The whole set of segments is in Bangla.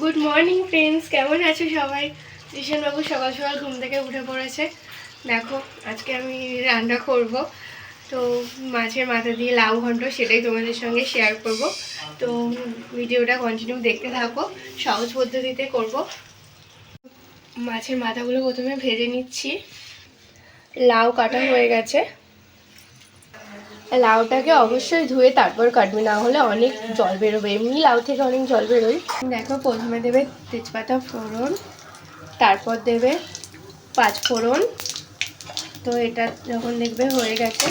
গুড মর্নিং ফ্রেন্ডস কেমন আছো সবাই? বাবু সকাল সকাল ঘুম থেকে উঠে পড়েছে। দেখো, আজকে আমি রান্না করব। তো মাছের মাথা দিয়ে লাউ ঘন্ট সেটাই তোমাদের সঙ্গে শেয়ার করব। তো ভিডিওটা কন্টিনিউ দেখতে থাকো। সহজ পদ্ধতিতে করব। মাছের মাথাগুলো প্রথমে ভেজে নিচ্ছি। লাউ কাটা হয়ে গেছে। লাউটাকে অবশ্যই ধুয়ে তারপর কাটবে, না হলে অনেক জল বেরোবে। এমনি লাউ থেকে অনেক জল বেরোয়। দেখো, প্রথমে দেবে তেজপাতা ফোড়ন, তারপর দেবে পাঁচ ফোড়ন। তো এটা যখন দেখবে হয়ে গেছে।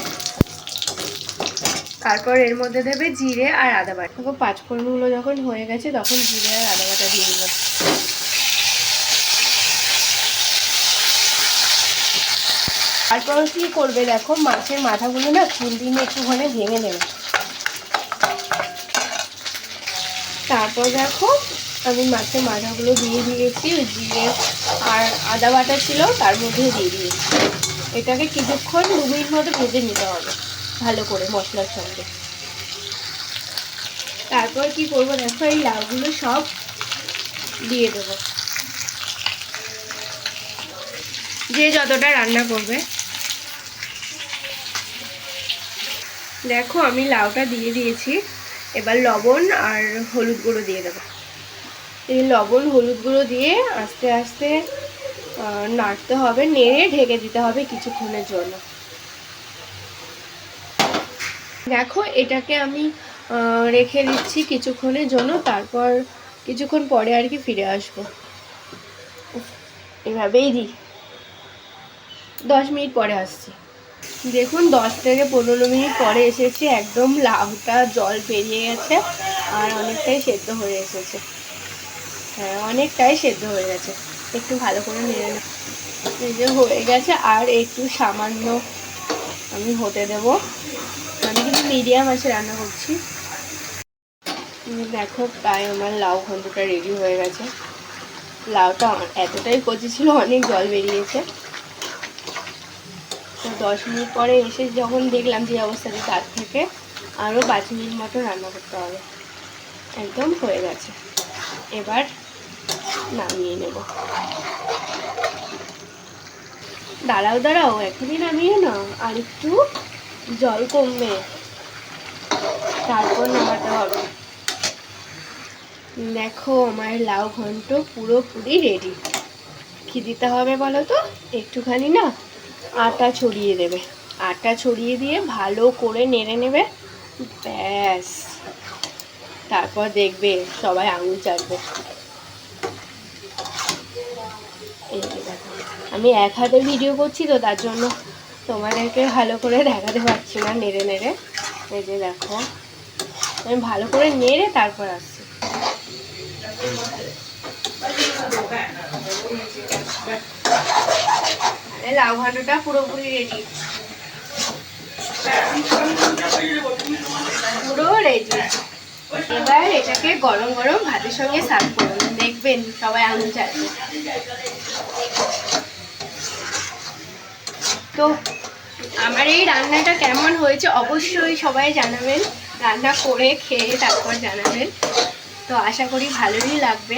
তারপর এর মধ্যে দেবে জিরে আর আদা বাটা। দেখো, পাঁচ ফোড়নগুলো যখন হয়ে গেছে, তখন জিরে আর আদা বাটা দিয়ে দিলাম। তারপর কি করবে দেখো মাছের মাথাগুলো না খুন্তি নিয়ে একটুখানি ভেঙে নেবে। তারপর দেখো, আমি মাছের মাথাগুলো দিয়ে দিয়েছি, ওই জিরে আর আদা বাটা ছিল, তার মধ্যে দিয়ে দিয়েছি। এটাকে কিছুক্ষণ দু মিনিট মতো ভেজে নিতে হবে, ভালো করে মশলার সঙ্গে। তারপর কি করব দেখো, এই লাউগুলো সব দিয়ে দেবো। যে যতটা রান্না করবে। দেখো, আমি লাউটা দিয়ে দিয়েছি। এবার লবণ আর হলুদ গুঁড়ো দিয়ে দেবো। এই লবণ, হলুদ গুঁড়ো দিয়ে আস্তে আস্তে নাড়তে হবে, নেড়ে ঢেকে দিতে হবে কিছুক্ষণের জন্য। দেখো, এটাকে আমি রেখে দিচ্ছি কিছুক্ষণের জন্য, তারপর কিছুক্ষণ পরে আর কি ফিরে আসব। এভাবেই দিই। দশ মিনিট পরে আসছি। দেখুন, দশ থেকে পনেরো মিনিট পরে এসেছি, একদম লাউটা জল বেরিয়ে গেছে আর অনেকটাই সেদ্ধ হয়ে এসেছে। হ্যাঁ অনেকটাই সেদ্ধ হয়ে গেছে। একটু ভালো করে নেব এই যে হয়ে গেছে, আর একটু সামান্য আমি হতে দেব। আমি কিন্তু মিডিয়াম আছে রান্না করছি। দেখো, প্রায় আমার লাউ ঘন্টটা রেডি হয়ে গেছে। লাউটা এতটাই কচি ছিল, অনেক জল বেরিয়েছে। তো দশ মিনিট পরে এসে যখন দেখলাম যে অবস্থাতে তার থেকে, আরও পাঁচ মিনিট মতো রান্না করতে হবে। একদম হয়ে গেছে। এবার নামিয়ে নেব। দাঁড়াও দাঁড়াও, এখনই নামিয়ে না আর একটু জল কমবে। তারপর নামাতে হবে। দেখো, আমার লাউ ঘন্ট পুরোপুরি রেডি কি দিতে হবে বলো তো? একটুখানি না আটা ছড়িয়ে দেবে। আটা ছড়িয়ে দিয়ে ভালো করে নেড়ে নেবে। ব্যাস। তারপর দেখবে সবাই আঙুল চাটবে আমি এক হাতে ভিডিও করছি তো, তার জন্য তোমাদেরকে ভালো করে দেখাতে পারছি না নেড়ে নেড়ে। এই যে দেখো। আমি ভালো করে নেড়ে তারপর আসছি। লাউ ঘান্টটা পুরোপুরি রেডি পুরো রেডি এবার এটাকে গরম গরম ভাতের সঙ্গে সার্ভ করুন। দেখবেন সবাই আঙুল চাটবে তো, আমার এই রান্নাটা কেমন হয়েছে অবশ্যই সবাই জানাবেন। রান্না করে খেয়ে তারপর জানাবেন। তো আশা করি ভালোই লাগবে।